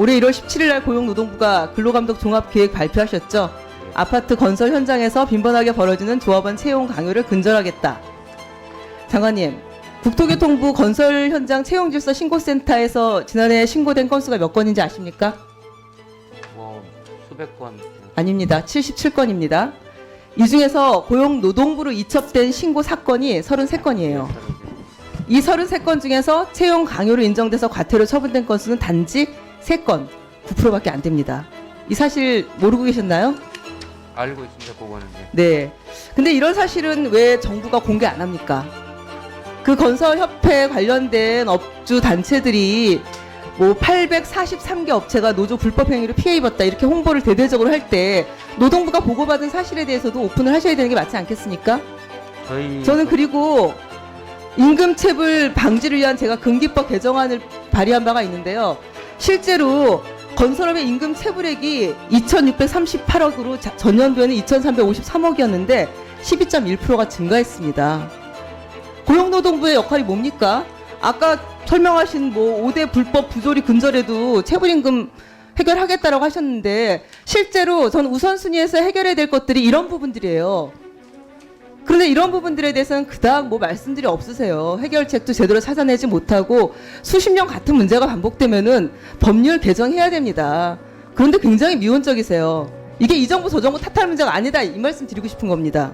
올해 1월 17일 날 고용노동부가 근로감독 종합계획 발표하셨죠. 아파트 건설 현장에서 빈번하게 벌어지는 조합원 채용 강요를 근절하겠다. 장관님, 국토교통부 건설 현장 채용 질서 신고센터에서 지난해 신고된 건수가 몇 건인지 아십니까? 뭐 수백 건 아닙니다. 77건입니다. 이 중에서 고용노동부로 이첩된 신고 사건이 33건이에요. 이 33건 중에서 채용 강요로 인정돼서 과태료 처분된 건수는 단지 3건, 9%밖에 안 됩니다. 이 사실 모르고 계셨나요? 알고 있습니다. 그거는 네. 네. 근데 이런 사실은 왜 정부가 공개 안 합니까? 그 건설협회 관련된 업주 단체들이 뭐 843개 업체가 노조 불법 행위로 피해 입었다 이렇게 홍보를 대대적으로 할 때 노동부가 보고받은 사실에 대해서도 오픈을 하셔야 되는 게 맞지 않겠습니까? 저희 저는 그리고 임금체불 방지를 위한 제가 금기법 개정안을 발의한 바가 있는데요. 실제로 건설업의 임금 체불액이 2,638억으로 전년도에는 2,353억이었는데 12.1%가 증가했습니다. 고용노동부의 역할이 뭡니까? 아까 설명하신 뭐 5대 불법 부조리 근절에도 체불임금 해결하겠다라고 하셨는데 실제로 전 우선순위에서 해결해야 될 것들이 이런 부분들이에요. 그런데 이런 부분들에 대해서는 그닥 뭐 말씀들이 없으세요. 해결책도 제대로 찾아내지 못하고 수십 년 같은 문제가 반복되면은 법률 개정해야 됩니다. 그런데 굉장히 미온적이세요. 이게 이 정부 저 정부 탓할 문제가 아니다 이 말씀 드리고 싶은 겁니다.